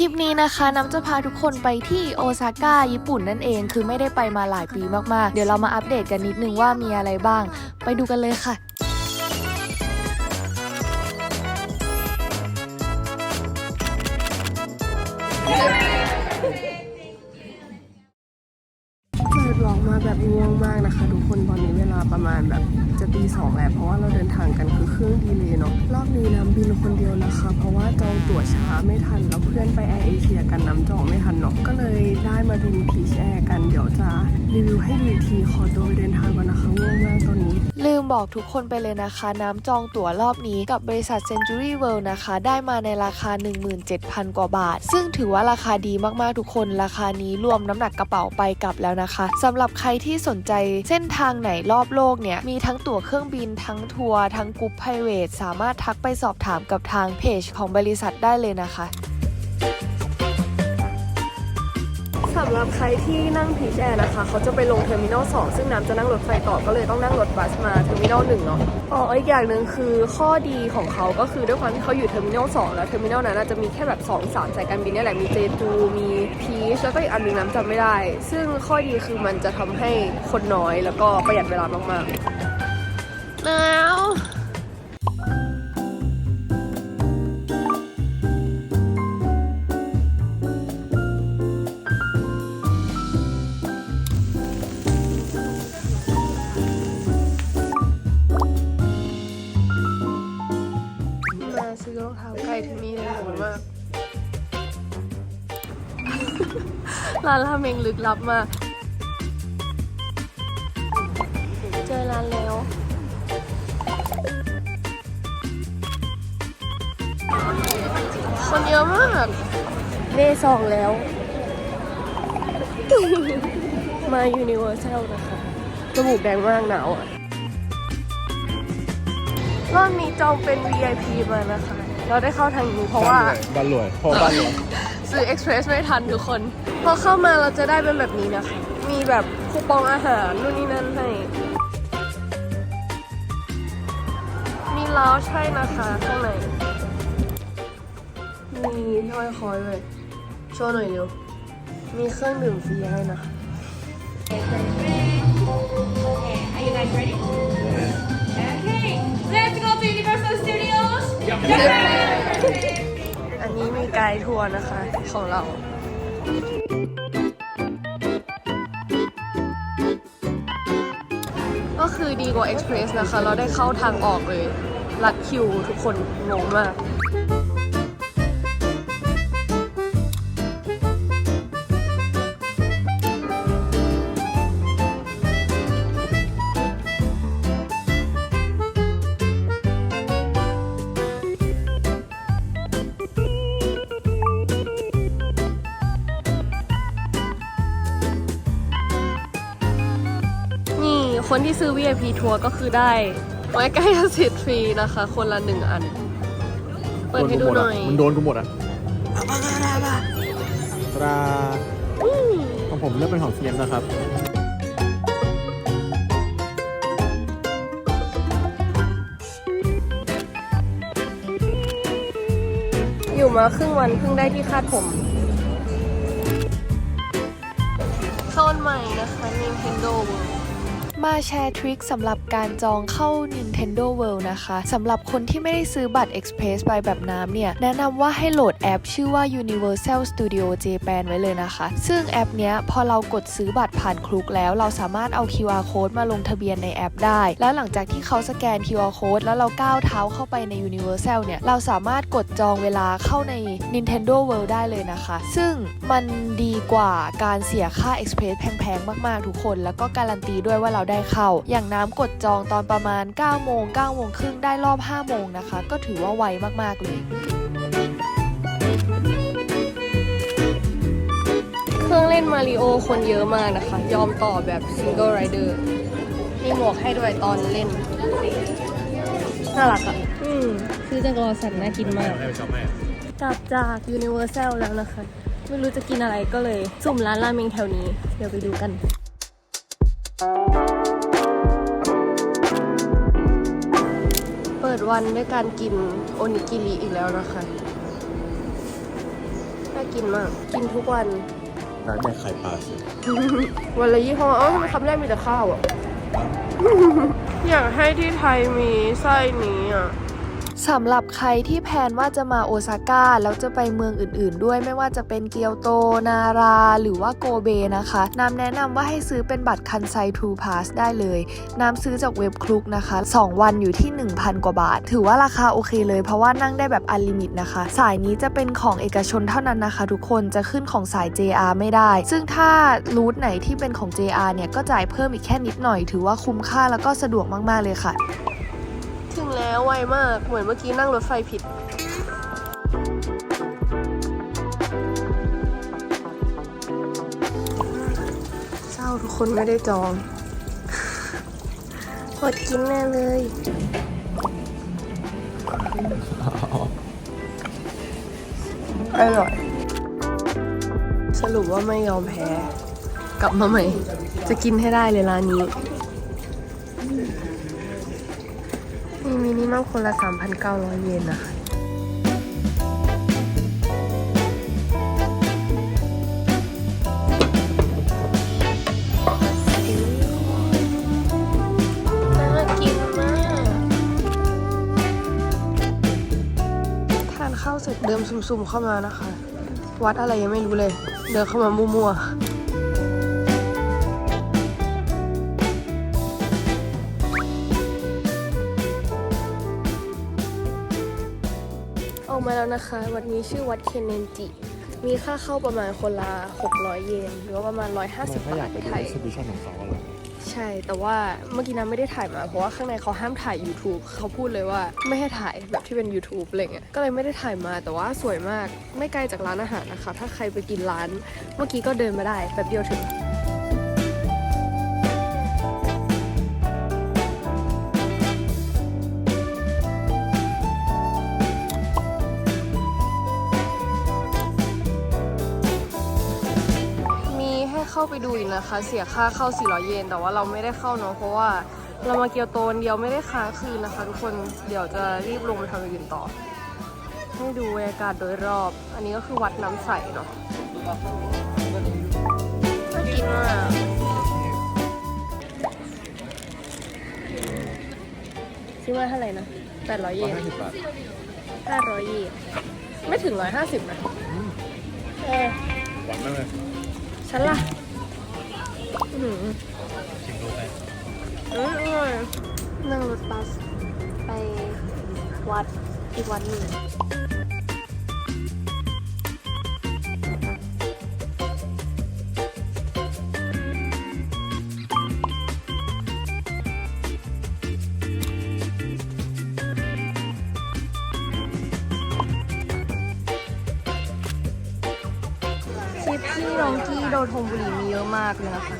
คลิปนี้นะคะน้ำจะพาทุกคนไปที่โอซาก้าญี่ปุ่นนั่นเอง คือไม่ได้ไปมาหลายปีมากๆ เดี๋ยวเรามาอัปเดตกันนิดนึงว่ามีอะไรบ้าง ไปดูกันเลยค่ะ อบนี้น้ำบินคนเดียวนะคะ เพราะว่าจองตั๋วช้าไม่ทันแล้วเพื่อนไปแอร์เอเชียกันน้ำจองไม่ทันเนาะก็เลยได้มาบินพีชแอร์กันเดี๋ยวจะรีวิวให้ดูอีกทีขอตัวไปเดินทางก่อนนะคะง่วงมากตอนนี้ลืมบอกทุกคนไปเลยนะคะ น้ำจองตั๋วรอบนี้กับบริษัท Century World นะคะ ได้มาในราคา 17,000 กว่าบาท ซึ่งถือว่าราคาดีมากๆทุกคน ราคานี้รวมน้ำหนักกระเป๋าไปกลับแล้วนะคะสำหรับใครที่สนใจเส้นทางไหนรอบโลกเนี่ย มีทั้งตั๋วเครื่องบินทั้งทัวร์ทั้งกรุ๊ปไพรเวทสามารถทักไปสอบถามกับทางเพจของบริษัทได้เลยนะคะำหรับใครที่นั่งพีชแอร์นะคะ เขาจะไปลงเทอร์มินอล2ซึ่งน้ำจะนั่งรถไฟต่อก็เลยต้องนั่งรถบัสมาเทอร์มินอล1เนาะอ๋ออีกอย่างหนึ่งคือข้อดีของเขาก็คือด้วยความที่เขาอยู่เทอร์มินอล2แล้วเทอร์มินอลนั้นจะมีแค่แบบ2 3สายการบินนี่แหละมีเจจูมีพีชแล้วก็อีกอันหนึงน้ำจำไม่ได้ ซึ่งข้อดีคือมันจะทำให้คนน้อยแล้วก็ประหยัดเวลามากๆแล้ว ร้านราเมงลึกลับมาก เจอร้านแล้ว คนเยอะมากเดย์สองแล้ว มายูนิเวอร์แซลนะคะจมูกแดงมากหนาวอะรอบนี้จองเป็น VIP มานะคะ เราได้เข้าทางนี้เพราะว่า บ้านรวยพอบ้านรวย ซื้อ Express ไม่ทันทุกคนพอเข้ามาเราจะได้เป็นแบบนี้นะคะ มีแบบคูปองอาหารนู่นนี่นั่นให้ มีล้าวใช่นะคะข้างใน มีห้อยคอยเลยโชว์หน่อยเร็ว มีเครื่องดื่มฟรีให้นะคะ Are you guys ready? Okay, let's go to Universal Studios. อันนี้มีไกด์ทัวร์นะคะของเรา ก็คือดีกว่า Express นะคะ เราได้เข้าทางออกเลย รัดคิวทุกคนงงมาก คนที่ซื้อ VIP ทัวร์ก็คือได้ไว้ใกล้สิทธิ์ฟรีนะคะ คนละหนึ่งอัน เปิดให้ดูหน่อยมันโดนกูหมดอะตราของผมเลือกเป็นของเซียนนะครับอยู่มาครึ่งวันเพิ่งได้ที่คาดผมโซนใหม่นะคะ Nintendo World มาแชร์ทริคสำหรับการจองเข้า Nintendo World นะคะสำหรับคนที่ไม่ได้ซื้อบัตร Express ไปแบบน้ำเนี่ย แนะนำว่าให้โหลดแอปชื่อว่า Universal Studio Japan ไว้เลยนะคะ ซึ่งแอปเนี้ยพอเรากดซื้อบัตรผ่านคลุกแล้ว เราสามารถเอา QR code มาลงทะเบียนในแอปได้ แล้วหลังจากที่เขาสแกน QR code แล้วเราก้าวเท้าเข้าไปใน Universal เนี่ย เราสามารถกดจองเวลาเข้าใน Nintendo World ได้เลยนะคะ ซึ่งมันดีกว่าการเสียค่า Express แพงๆ มากๆ ทุกคน แล้วก็การันตีด้วยว่าเราได้เข้า อย่างน้ำกดจองตอนประมาณ 9 โมง 9 โมงครึ่งได้รอบ 5 โมงนะคะ ก็ถือว่าไวมาก ๆ เลย เครื่องเล่นมาริโอคนเยอะมากนะคะ ยอมต่อแบบ Single Rider มีหมวกให้ด้วยตอนเล่น น่ารักอะ อืมคือจะรอสันน่ากินมากให้ไปชอบให้กลับจาก Universal แล้วนะคะ ไม่รู้จะกินอะไรก็เลย สุ่มร้านราเมงแถวนี้ เดี๋ยวไปดูกันเปิดวันด้วยการกินโอนิกิริอีกแล้วนะคะ น่ากินมาก กินทุกวัน ร้านแดกไข่ปลาสิวันละยี่ห้อเอ้าทำไมคำแรกมีแต่ข้าวอะ อยากให้ที่ไทยมีไส้นี้อะ สำหรับใครที่แพลนว่าจะมาโอซาก้าแล้วจะไปเมืองอื่นๆ ด้วยไม่ว่าจะเป็นเกียวโต นารา หรือว่าโกเบนะคะน้ำแนะนำว่าให้ซื้อเป็นบัตรคันไซทูพาสได้เลยน้ำซื้อจากเว็บคลุกนะคะ 2 วันอยู่ที่ 1,000 กว่าบาท ถือว่าราคาโอเคเลยเพราะว่านั่งได้แบบอันลิมิตนะคะ สายนี้จะเป็นของเอกชนเท่านั้นนะคะ ทุกคนจะขึ้นของสาย JR ไม่ได้ ซึ่งถ้ารูทไหนที่เป็นของ JR เนี่ยก็จ่ายเพิ่มอีกแค่นิดหน่อย ถือว่าคุ้มค่าแล้วก็สะดวกมากๆเลยค่ะ ถึงแล้วไวมาก เหมือนเมื่อกี้นั่งรถไฟผิดเศร้าทุกคนไม่ได้จองอดกินแน่เลย อร่อย สรุปว่าไม่ยอมแพ้ กลับมาใหม่ จะกินให้ได้เลยร้านนี้ มีมินิมัมคนละ 3,900 เยนนะคะน่ากินมากทานข้าวเสร็จเดิมซุ่มๆเข้ามานะคะ วัดอะไรยังไม่รู้เลย เดินเข้ามามั่วๆ ออกมาแล้วนะคะ วัดนี้ชื่อวัดเคนเนนจิ มีค่าเข้าประมาณคนละ 600 เยน หรือว่าประมาณ 150มันก็อยาบากทไปดูไทยเอ็กซิบิชันของเขาอะไรใช่ แต่ว่าเมื่อกี้น้ำไม่ได้ถ่ายมา เพราะว่าข้างในเขาห้ามถ่าย YouTube เขาพูดเลยว่าไม่ให้ถ่ายแบบที่เป็น YouTube อะไรเงี้ย ก็เลยไม่ได้ถ่ายมา แต่ว่าสวยมาก ไม่ไกลจากร้านอาหารนะคะ ถ้าใครไปกินร้าน เมื่อกี้ก็เดินมาได้แป๊บเดียวถึง ไปดูอีกนะคะ เสียค่าเข้า 400 เยน แต่ว่าเราไม่ได้เข้าเนาะเพราะว่าเรามาเกียวโตวันเดียวไม่ได้ค้างคืนนะคะ ทุกคนเดี๋ยวจะรีบลงไปทำอย่างอื่นต่อ ให้ดูบรรยากาศโดยรอบ อันนี้ก็คือวัดน้ำใสเนาะน่ากินมากซื้อมาเท่าไหร่นะ800 เยร้อยนห้าสิบบาท500 เยนไม่ถึง 150นะเออหวานมากเลยฉันล่ะ อื้อหือชิมดูไปอืมอร่อยนั่งรถบัสไปวัดอีกวันหนึ่งากเลยนะคะ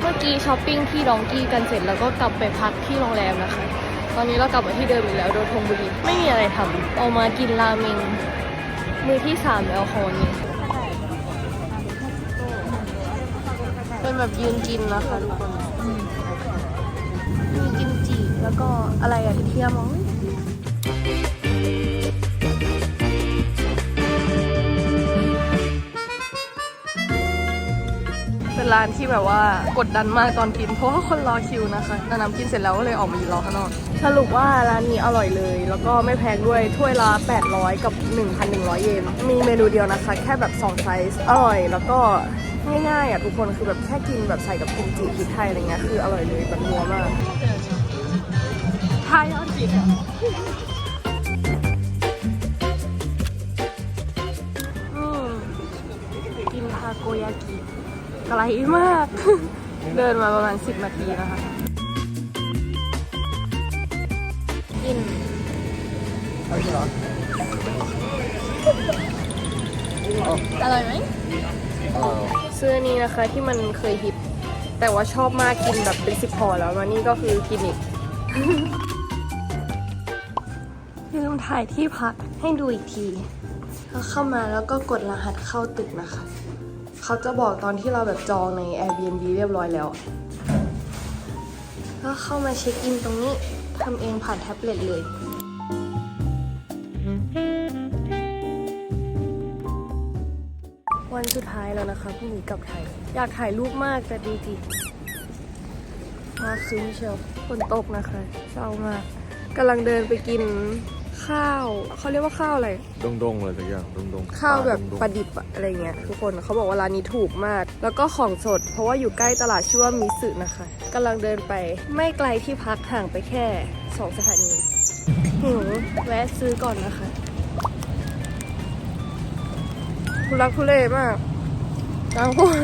เมื่อกี้ช้อปปิ้งที่ดองกี้กันเสร็จแล้วก็กลับไปพักที่โรงแรมนะคะ ตอนนี้เรากลับมาที่เดิมอีกแล้วโดยทงบุรีไม่มีอะไรทำเอามากินราเมงมือที่สามแล้วค่ะวันนี้เป็นแบบยืนกินนะคะทุกคนมีกิมจิแล้วก็อะไรอะที่เทียมมั้ง เป็นร้านที่แบบว่ากดดันมากตอนกิน เพราะว่าคนรอคิวนะคะแต่น้ำกินเสร็จแล้วก็เลยออกมายืนรอข้างนอก สรุปว่าร้านนี้อร่อยเลย แล้วก็ไม่แพงด้วยถ้วยละ 800 กับ 1,100 เยน มีเมนูเดียวนะคะ แค่แบบ 2 ไซส์ อร่อย แล้วก็ง่ายๆอะทุกคนคือแบบแค่กินแบบใส่กับกิมจิพริกไทยอะไรเงี้ยคืออร่อยเลยแบบนัวมากทายอดจิตอะอืมกินทาโกยากิ ไกลมาก เดินมาประมาณ 10 นาทีนะคะกินอร่อยไหมซื้อนี้นะคะที่มันเคยฮิตแต่ว่าชอบมากกินแบบเป็นสิบพอแล้วมานี่ก็คือกินอีกลืมถ่ายที่พักให้ดูอีกที เข้ามาแล้วก็กดรหัสเข้าตึกนะคะ เขาจะบอกตอนที่เราแบบจองใน Airbnb เรียบร้อยแล้วก็เข้ามาเช็คอินตรงนี้ทำเองผ่านแท็บเล็ตเลยวันสุดท้ายแล้วนะคะพรุ่งนีกลับไทย อยากถ่ายรูปมากแต่ดีจีมาซื้อเชียวฝนตกนะคะเศร้ามากกำลังเดินไปกิน ข้าวเขาเรียกว่าข้าวอะไร ดงดงๆอะไรสักอย่างดงดงๆข้าวแบบดงๆปลาดิบอะอะไรเงี้ยทุกคนเขาบอกว่าร้านนี้ถูกมาก แล้วก็ของสด เพราะว่าอยู่ใกล้ตลาดชื่อว่ามิสึนะคะกำลังเดินไปไม่ไกลที่พักห่างไปแค่สองสถานีหิวแวะซื้อก่อนนะคะทุลักทุเลมากตากฝน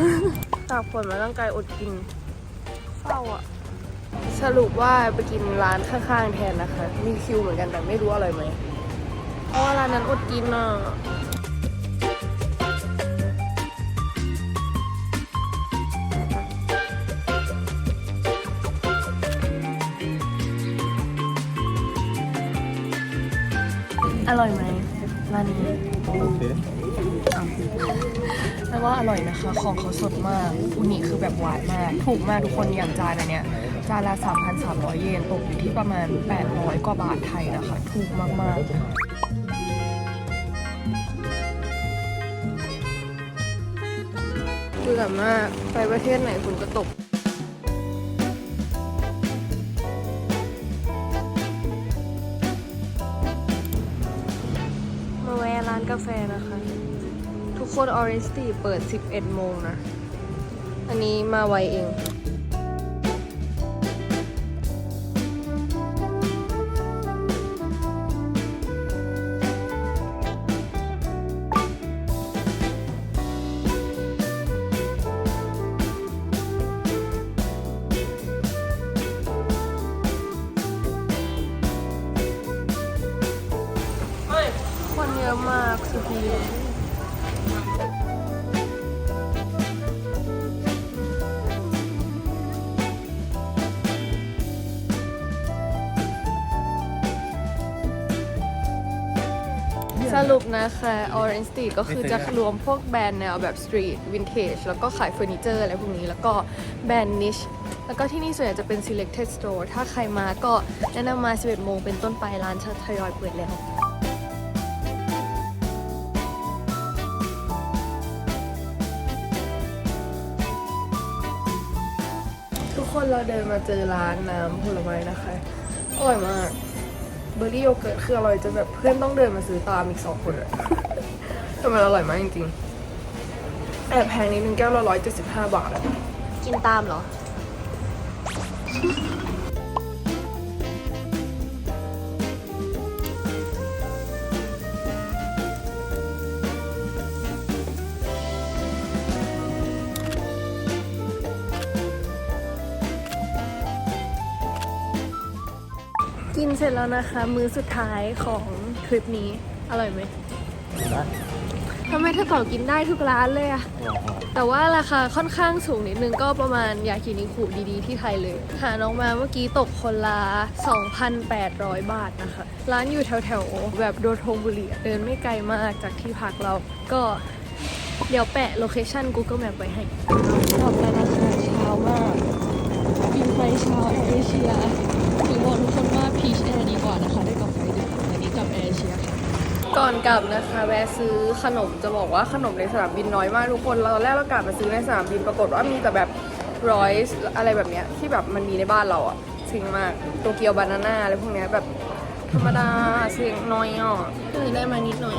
ตากฝนมาร่างกายอดกินเศร้าอะ สรุปว่าไปกินร้านข้างๆแทนนะคะ มีคิวเหมือนกันแต่ไม่รู้อร่อยไหม เพราะว่าร้านนั้นอดกินอะอร่อยไหมร้านนี้โอเคแปลว่าอร่อยนะคะ ของเขาสดมากอุนิคือแบบหวานมาก ถูกมากทุกคนอย่างจานอันเนี้ย จานละ 3,300 เยน ตกอยู่ที่ประมาณ 800 กว่าบาทไทยนะคะ ถูกมากๆคือแบบมาก ไปประเทศไหนคุณก็ตก มาแวะร้านกาแฟนะคะ ทุกคน Orange Tea เปิด 11 โมงนะ อันนี้มาไวเอง สุดทีสรุปนะคะ Orange Street ก็คือจะรวมพวกแบรนด์แนวแบบ Street Vintage แล้วก็ขายเฟอร์นิเจอร์อะไรพวกนี้ แล้วก็แบรนด์ Niche แล้วก็ที่นี่ส่วนใหญ่จะเป็น Selected Store ถ้าใครมาก็แนะนำมา 11 โมงเป็นต้นไปร้านจะทยอยเปิดแล้ว คนเราเดินมาเจอร้านน้ำผลไม้นะคะ อร่อยมาก เบอร์รี่โยเกิร์ตคืออร่อยจนแบบเพื่อนต้องเดินมาซื้อตามอีกสองคนอะแต่มันอร่อยมากจริงๆ แอบแพงนิดนึงแก้วละร้อยเจ็ดสิบห้าบาทอะกินตามเหรอ กินเสร็จแล้วนะคะ มื้อสุดท้ายของทริปนี้ อร่อยไหมนะทำไมเธอตอบกินได้ทุกร้านเลยอะแต่ว่าราคาค่อนข้างสูงนิดนึงก็ประมาณยากินิคุดีๆ ที่ไทยเลย หาน้องมาเมื่อกี้ตกคนละ 2,800 บาทนะคะ ร้านอยู่แถวๆ แบบโดโทบุรีอะเดินไม่ไกลมากจากที่พักเราก็เดี๋ยวแปะโลเคชั่น Google Map ไว้ให้กลับแล้วนะคะเช้ามาก บินไฟเช้าแอร์เอเชีย ก่อนกลับนะคะแวะซื้อขนมจะบอกว่าขนมในสนามบินน้อยมากทุกคนเราตอนแรกเรากลับมาซื้อในสนามบินปรากฏว่ามีแต่แบบร้อยอะไรแบบเนี้ยที่แบบมันมีในบ้านเราอะซิงมากโตเกียวบานาน่าอะไรพวกเนี้ยแบบธรรมดาเสียงน้อยอะก็เลยได้มานิดหน่อย